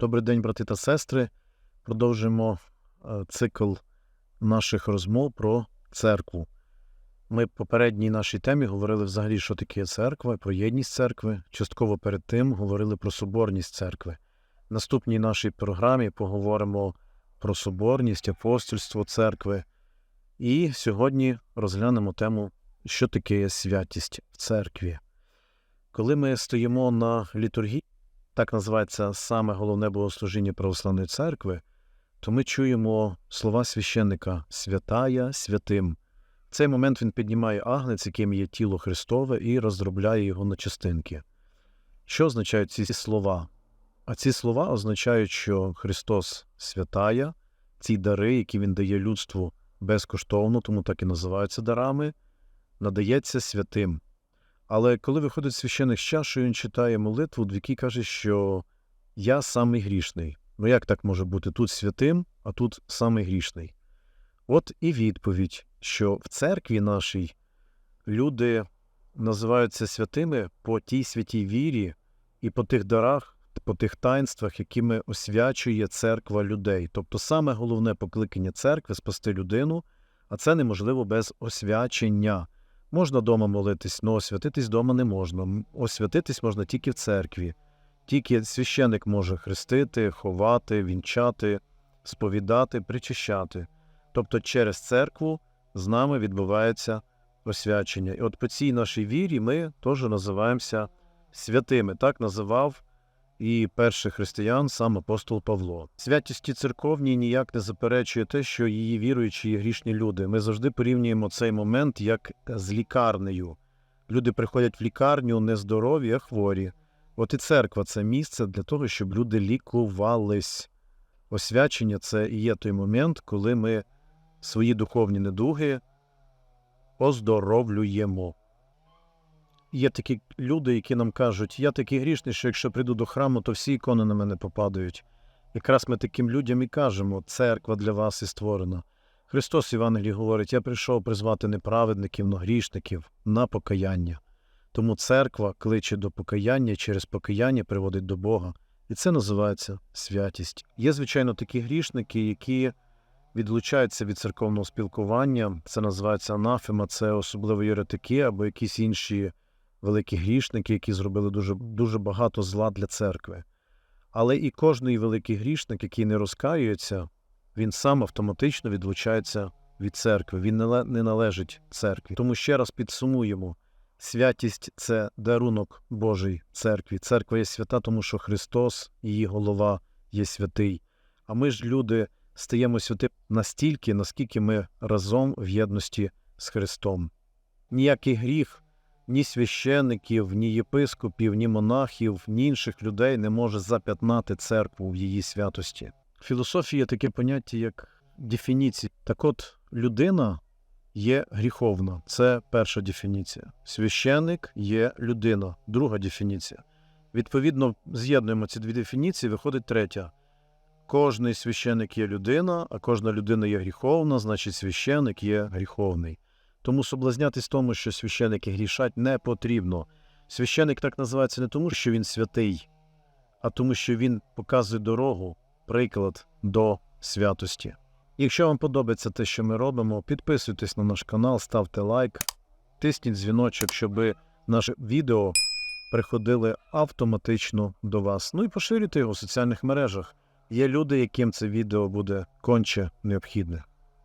Добрий день, брати та сестри. Продовжимо е, цикл наших розмов про церкву. Ми в попередній нашій темі говорили взагалі, що таке церква, про єдність церкви. Частково перед тим говорили про соборність церкви. В наступній нашій програмі поговоримо про соборність, апостольство церкви. І сьогодні розглянемо тему, що таке святість в церкві. Коли ми стоїмо на літургії, так називається саме головне богослужіння православної церкви, то ми чуємо слова священника святая святим. В цей момент він піднімає агнець, яким є тіло Христове, і роздробляє його на частинки. Що означають ці слова? А ці слова означають, що Христос святая, ці дари, які Він дає людству безкоштовно, тому так і називаються дарами, надається святим. Але коли виходить священик з чашою, він читає молитву, в якій каже, що я самий грішний. Ну як так може бути тут святим, а тут самий грішний? От і відповідь, що в церкві нашій люди називаються святими по тій святій вірі і по тих дарах, по тих таїнствах, якими освячує церква людей. Тобто саме головне покликання церкви спасти людину, а це неможливо без освячення. Можна вдома молитись, але освятитись вдома не можна. Освятитись можна тільки в церкві. Тільки священик може хрестити, ховати, вінчати, сповідати, причащати. Тобто через церкву з нами відбувається освячення. І от по цій нашій вірі ми теж називаємося святими. Так називав і перших християн сам апостол Павло. Святісті церковній ніяк не заперечує те, що її віруючі є грішні люди. Ми завжди порівнюємо цей момент як з лікарнею. Люди приходять в лікарню не здорові, а хворі. От і церква це місце для того, щоб люди лікувались. Освячення це і є той момент, коли ми свої духовні недуги оздоровлюємо. Є такі люди, які нам кажуть, я такий грішний, що якщо прийду до храму, то всі ікони на мене попадають. Якраз ми таким людям і кажемо, церква для вас і створена. Христос Євангелії говорить, я прийшов призвати неправедників, но грішників на покаяння. Тому церква кличе до покаяння і через покаяння приводить до Бога. І це називається святість. Є, звичайно, такі грішники, які відлучаються від церковного спілкування. Це називається анафема, це особливо єретики або якісь інші великі грішники, які зробили дуже, дуже багато зла для церкви. Але і кожний великий грішник, який не розкаюється, він сам автоматично відлучається від церкви. Він не належить церкві. Тому ще раз підсумуємо: святість це дарунок Божий церкві. Церква є свята, тому що Христос, її голова, є святий. А ми ж, люди, стаємо святим настільки, наскільки ми разом в єдності з Христом. Ніякий гріх ні священиків, ні єпископів, ні монахів, ні інших людей не може зап'ятнати церкву в її святості. В філософії є таке поняття, як дефініція. Так от, людина є гріховна. Це перша дефініція. Священик є людина, друга дефініція. Відповідно, з'єднуємо ці дві дефініції, виходить третя. Кожний священик є людина, а кожна людина є гріховна, значить священик є гріховний. Тому соблазнятись тому, що священики грішать, не потрібно. Священик так називається не тому, що він святий, а тому, що він показує дорогу, приклад до святості. Якщо вам подобається те, що ми робимо, підписуйтесь на наш канал, ставте лайк, тисніть дзвіночок, щоб наші відео приходили автоматично до вас. Ну і поширюйте його в соціальних мережах. Є люди, яким це відео буде конче необхідне.